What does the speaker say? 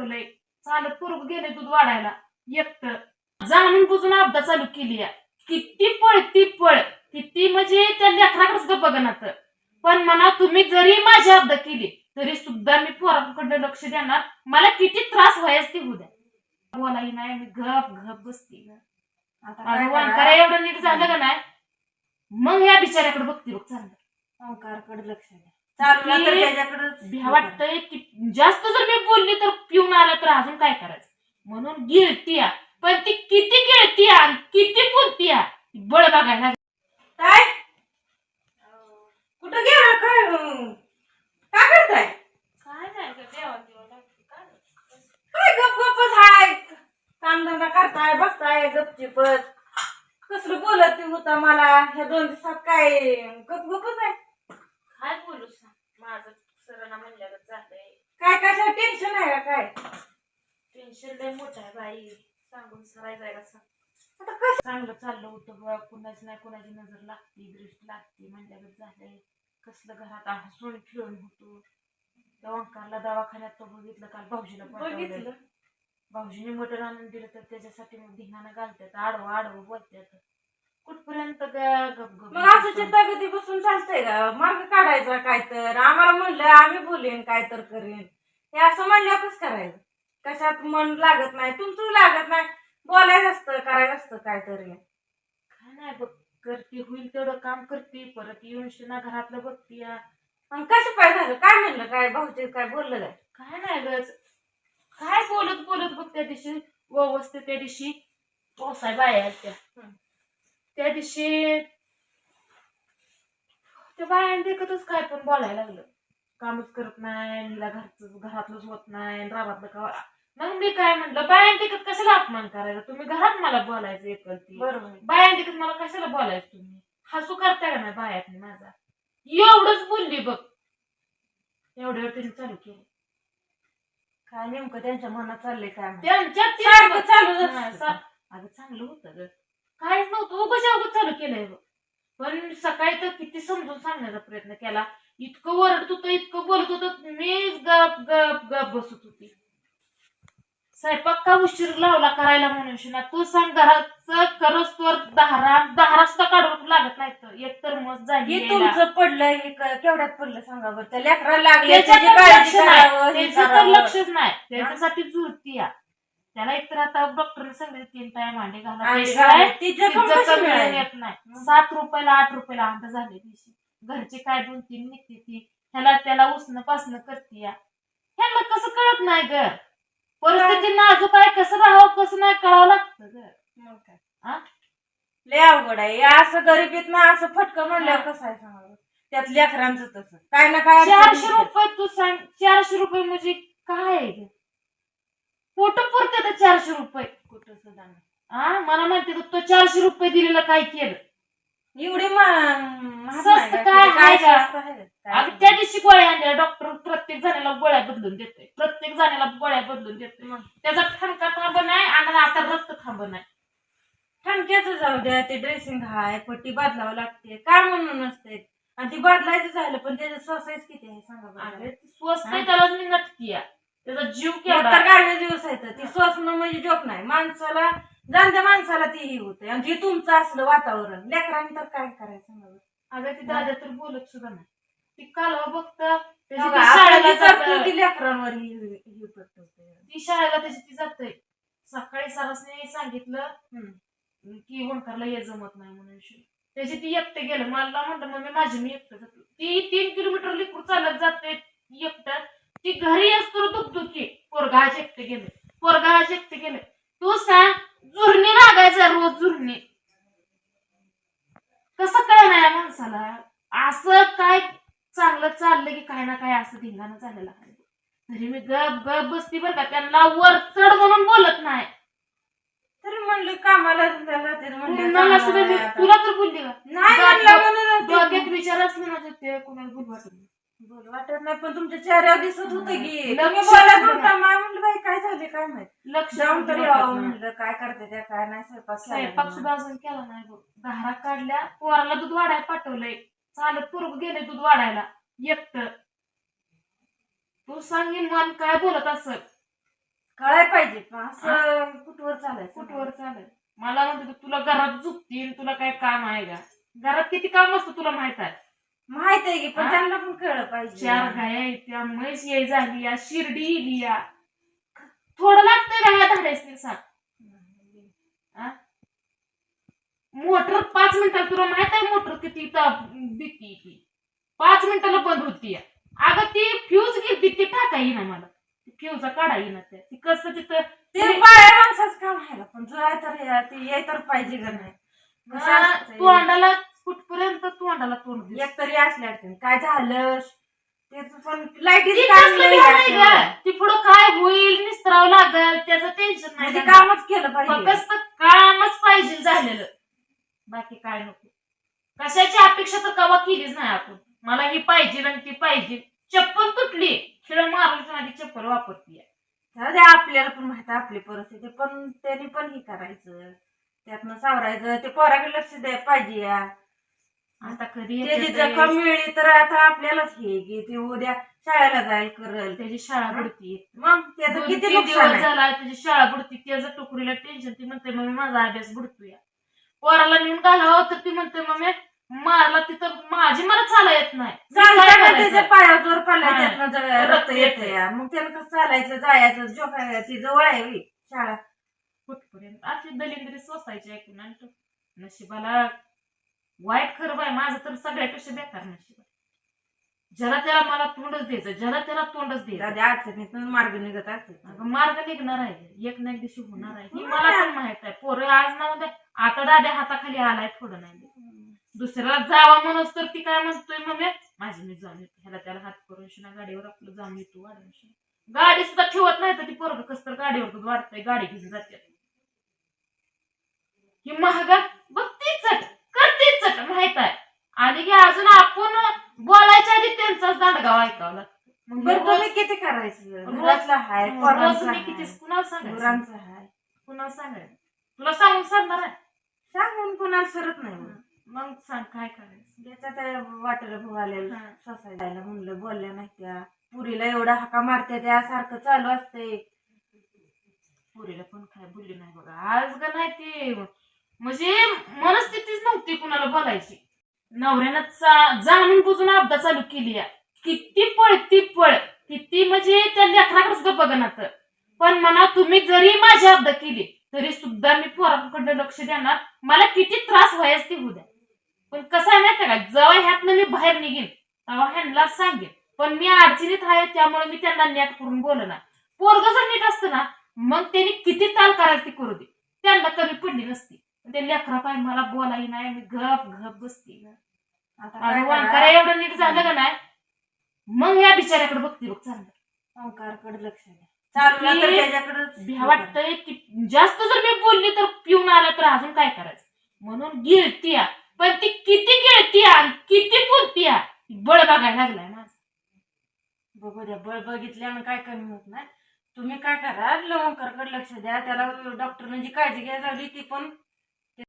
पाठवलंय चालत पूर्व गेले दूध वाढायला. एकटं. जाणून बुजून अपदा चालू केली. किती पळ ती पळ. किती म्हणजे त्या लेकराकडेच ग बघणार पण म्हणा तुम्ही जरी माझी अपदा केली तरी सुद्धा मी पोरांकडे लक्ष देणार. मला किती त्रास व्हायच ती होऊ द्या. बोलाही नाही मी गप गप बसते. ग. आता आता काय वांकारा करा? एवढं नीट झालं का नाही? मग ह्या बिचाऱ्याकडे बघते बघ चांगलं. ओंकारकडे लक्ष द्या. तर त्याच्याकडे भ्या वाटतंय की जास्त जर मी बोलली तर पिऊन आला तर अजून काय करायचं? म्हणून गिळतीया पण ती किती गिळतीया आणि किती बोलतीया ती बळ बघायला काय? कुठं गेला? काय? अं, काय करताय? काय नाही ग देवा देवा लागते. काय काय गप गपच हाय? कामधंदा करताय बसताय गपचिपच कसलं बोलत होता मला? ह्या दोन दिवसात काय गप गपच आहे? काय बोलू सांग माझं सरांना म्हणल्यावर झालंय. काय कशा टेन्शन आहे का काय? टेन्शन लय मोठं आहे बाई. सांगून सरायचं आहे कसं आता कसं चांगलं चाललं होतं बघ. कुणाची नाही कुणाची नजर लागते दृष्टी लागते म्हणल्यावर झालंय. कसलं घरात हसून खेळून होतो. त्या ओंकारला दवाखान्यात तो बघितलं काल भाऊजीला पाठवलंय. बघितलं? भाऊजीने मटण आणून दिलं तर त्याच्यासाठी मग धिंगाणं घालतात आडवं आडवं बोलतात कुठपर्यंत ग- मग असं चिंतागती बसून चालतंय का? मार्ग काढायचा काय तर? आम्हाला म्हणलं आम्ही बोलेन काय तर करेन. हे असं म्हणल्यावर कसं करायचं. कशात मन लागत नाही तुमचं लागत नाही. बोलायचं असतं करायचं असतं काय तरी काय नाही बघ करते होईल तेवढं काम करते परत येऊन शिना घरातलं बघते आणि कसं पाय झालं? काय म्हणलं? काय भाऊचे काय बोललं काय? काय नाही ग काय बोलत बोलत बघ त्या दिवशी व्यवस्थित त्या दिवशी. पावसाय बाया आहेत त्या. हं. त्या दिवशी त्या बाया देखतच काय पण बोलायला लागलं. कामच करत नाही घरच घरातलंच होत नाही राबातलं का मग मी काय म्हणलं बाया देखत कशाला अपमान करायचा? तुम्ही घरात मला बोलायचं एकलती. बरोबर. बाया देखत मला कशाला बोलायचं तुम्ही? हसू करताय का नाही बायातनी माझा? एवढंच बोलली बघ. एवढ्यावर तिने चालू केलं. काय नेमकं त्यांच्या मनात चाललंय काय. त्यांच्यात. सा- अगं चांगलं होतं ग. काहीच नव्हतं. उगाच अवघड चालू केलंय बघ. पण सकाळी तर किती समजून सांगण्याचा प्रयत्न केला. इतकं ओरडत होतं इतकं बोलत होतं. मीच गप गप गप बसत होती. स्वयंपाक का उशीर लावला करायला म्हणून शिना? तू सांग घराचं करस तर दहारा दहारा सुद्धा काढून लागत नाही तर. एक तर मस्त झाली हे. तुमचं पडलं हे केवढ्यात पडलं सांगा बरं. त्या लेकराला लागले त्याची तर. लक्षच नाही. त्याच्यासाठी झुरती या. त्याला एकतर आता डॉक्टरने सांगितलं तीन टाइम अंडे घाला. आणि काय, ती जखम तिचं कशी कमी मिळाली? येत नाही. सात रुपयाला आठ रुपयाला अंड झाले दिवशी. घरचे काय दोन तीन निघते ती. ह्याला त्याला उसणं पासणं करते या. ह्याला कसं कळत नाही ग? परिस्थिती नाजूक आहे कसं राहावं कसं नाही कळावं लागतं ग? मग काय. लय अवघड आहे. असं गरीबीत ना असं फटकं म्हणल्यावर कसं आहे सांगा? त्यात लेकरांचं तसं. काय ना काय अडचण चारशे येते. रुपये तू सांग चारशे रुपये म्हणजे काय आहे ग? पोट पुरते तर चारशे रुपये कुठं सुद्धा नाही. हा मला माहिती का तो चारशे रुपये दिलेलं काय केलं एवढी स्वस्त? काय किती आहे का? स्वस्त आहे? काय अगं त्या दिवशी गोळ्या आणल्या डॉक्टर प्रत्येक जणाला गोळ्या बदलून देतोय प्रत्येक जणाला गोळ्या बदलून देतोय मग त्याचा ठणका थांब नाही आणि आता रक्त थांब नाही ठणक्याचं जाऊ द्या ते ड्रेसिंग हाय पट्टी बदलावं लागते काय म्हणून नसते आणि ती बदलायचं झालं पण त्याचं सोसायच किती आहे सांगा बरं. अरे ती स्वस्त आहे त्यालाच मी नटकी. त्याचा जीव केवढा? तर गाडवे दिवस आहेत ती सोसणं म्हणजे जोक नाही. माणसाला जाणत्या माणसाला ती ही होते. आणि तुमचं असलं वातावरण लेकरांनी तर काय करायचं बरं. अगं ती दादा तर बोलत सुद्धा नाही. ती कालवा बघतं त्याची बघा, ती आपण शाळेला जी करतो जातं. ती लेकरांवर ही ही. ती शाळेला त्याची ती जाते सकाळी सरासने सांगितलं. की ओंकारला हे जमत नाही म्हणून शि- त्याची ती एकटे गेलं. मला म्हणलं मम्मी माझी मी एकटं जातो ती तीन किलोमीटर लिकूर चालत जाते एकटं. ती घरी असतो दुखदुखी पोरगाज एकटे गेले. पोरगाज एकटे गेले. तू सांग जुरणी लागायचा रोज जुरणी कसं कळणार या माणसाला? असं काय चांगलं चाललं की काय ना काय असं धिंगाणं झालेलं आहे. तरी मी गप गप बसती बरं का. त्यांना वर चढ म्हणून बोलत नाही. तरी म्हणलं कामाला कुणाला सुद्धा. तुला तर बोलली का? नाही म्हणलं म्हणूनच ते- डोक्यात विचार असले ना तर ते कुणाला बोल वाटत नाही. बोल वाटत नाही पण तुमच्या चेहऱ्यावर दिसत होतं की. लक्ष तुम्ही बोलत नव्हता मला म्हणलं बाई काय झाले काय माहीत. लक्ष जाऊन तरी वाटत यावं नाही. म्हणलं काय करते त्या काय नाही स्वयंपाक केला स्वयंपाक नाही. सुद्धा अजून केला नाही बघ. धारा काढल्या पोराला दूध वाढायला पाठवलंय. चालत पूर्व गेले दूध वाढायला. एकट. तू सांगेन मन काय बोलत असत कळाय पाहिजे पण असं कुठवर चालायचं कुठवर चालेल मला म्हणते तू- तुला घरात झुकतील तुला काय काम आहे का? घरात किती काम असतं तुला माहीत आहे? माहीत आहे की पण हा? त्यांना पण कळलं पाहिजे. चार गाया त्या म्हैस ये झाली या शिर्डी इली या थोडं लागतंय का ह्या धाडायचं सांग मोटर पाच मिनिटाला तुला माहीत आहे मोटर किती देते ती पाच मिनिटाला बंद होती अगं ती फ्यूज गेली ती टाका येईना मला. फ्यूजा काढा येईना त्या. ती कसं तिथं ते बाया माणसाच काम आहे का पण जुळाय तर ते याय तर पाहिजे का नाही? कसं असतंय? तोंडाला कुठपर्यंत तोंडाला तोंड दिसतं. एक तरी असल्या अडचणी. काय झालं? त्याच पण लाईटीच ती काम कसलं लई ध्यान आहे. असतं. गं? ती पुढं काय होईल? निस्तरावं लागल. त्याचं टेन्शन नाही म्हणजे त्यांना. कामच केलं पाहिजे. फक्त कामच पाहिजे झालेलं. बाकी काय नको. कशाची अपेक्षा तर कवा केलीच नाही आपण. मला ही पाहिजे आणि ती पाहिजे. चप्पल तुटली. खिळ मारून आधी चप्पल वापरते जाऊ द्या, आपल्याला पण माहीत आपली परिस्थिती. पण त्यांनी पण हे करायचं. त्यातनं सावरायचं. ते पोराकडे लक्ष द्यायला पाहिजे या. आता कधी त्याची येतं जखम मिळली तर आता आपल्यालाच हे की ते उद्या शाळेला जायला करल. त्याची शाळा बुडती. मग त्याचं दोन किती तीन नुकसान दिवस आहे? झाला त्याची शाळा बुडती त्याचं टोकरीला टेन्शन ती म्हणते मम्मी माझा अभ्यास बुडतोय. पोराला नेऊन घालावं तर ती म्हणते मम्मी मला तिथं माझी मला चाला येत नाही. मी काय चालताना करायचं? त्याच्या पायावर जोर पडला हा. त्यातनं ज- रक्त रक्त येतं येतंय. या मग त्यानं कसं चालायचं जायचं जोखायचं ती जवळ आहे शाळा. कुठपर्यंत? अशी दलिंद्री सोसायची ऐकून आणि तो नशिबाला वाईट खरं बाय माझं तर सगळ्यापेक्षा बेकार नशीब. ज्याला त्याला मला तोंडच द्यायचं ज्याला त्याला तोंडच द्यायचं. दादा अडचणीतून मार्ग निघत असते अगं मार्ग निघणार आहे. एक ना एक दिवशी होणार आहे. ही मला पण माहीत आहे. पोरं आज ना उद्या आता दाद्या हाताखाली आलाय थोडं नाही दुसऱ्याला जावा म्हणून तर ती काय म्हणतोय मग माझी मी जाऊन येतो. ह्याला त्याला हात करून शिना गाडीवर आपलं जाऊन येतो वाढून गाडी सुद्धा ठेवत नाही तर ती पोरग कस तर गाडीवर वाढतंय गाडी घेऊन जाते. ही महागा बघती माहीत आहे. आणि की अजून आपण बोलायच्या आधी त्यांचाच दांडगाव ऐकावं लागतं. मग बरं रोज- तुम्ही किती करायचं? रोज- घरातलं हाय रोज पोरांचं मी किती कुणाला सांगायचं? गुरांचं हाय. कुणाला सांगायचं? तुला सांगून सांगणार आहे? सांगून कोणाला सरत नाही मग. मग सांग काय करायचं? त्याच्या त्या वाटेला भोगायला हा. सोसायला म्हणलं बोलल्या नाही त्या. पुरीला एवढा हाका मारत्या त्या सारखं चालू असतंय पुरीला पण काय बोलली नाही बघा. आज का नाही ते म्हणजे मनस्थितीच नव्हती कुणाला बोलायची. नवऱ्यानं चा- जाणून बुजून अपघात चालू केली किती पळ ती पळ. किती म्हणजे त्या लेकराकडे सुद्धा बघणार पण म्हणा तुम्ही जरी माझी अपघात केली तरी सुद्धा मी पोराकडे लक्ष देणार. मला किती त्रास व्हायच ती होऊ द्या. पण कसं आहे माहिती का? जेव्हा ह्यातनं मी बाहेर निघेन तेव्हा ह्यांना सांगेन. पण मी अडचणीत आहे त्यामुळे मी त्यांना नेट करून बोलणार. पोरग जर नीट असतं ना मग त्यांनी किती ताल करायची ती करू दे. त्यांना कमी पडली नसती. ते लेकरा पाय मला बोलाही नाही मी गप गप बसते. आता काय आणि करा? वांकारा एवढं नीट झालं का नाही? मग ह्या बिचाऱ्याकडे बघते बघ चांगलं. ओंकारकडे लक्ष द्या. चालू तर भ्या वाटतंय की जास्त जर मी बोलली तर पिऊन आला तर अजून काय करायचं? म्हणून गिळतीया. पण ती किती गिळतीया आणि किती बोलतीया बळ बघायला लागलाय माझा. बघू द्या बळ बघितल्यानं काय कमी होत नाही. तुम्ही काय करा ओंकारकडे लक्ष द्या. त्याला डॉक्टरने जी काळजी घ्यायला लावली ती पण.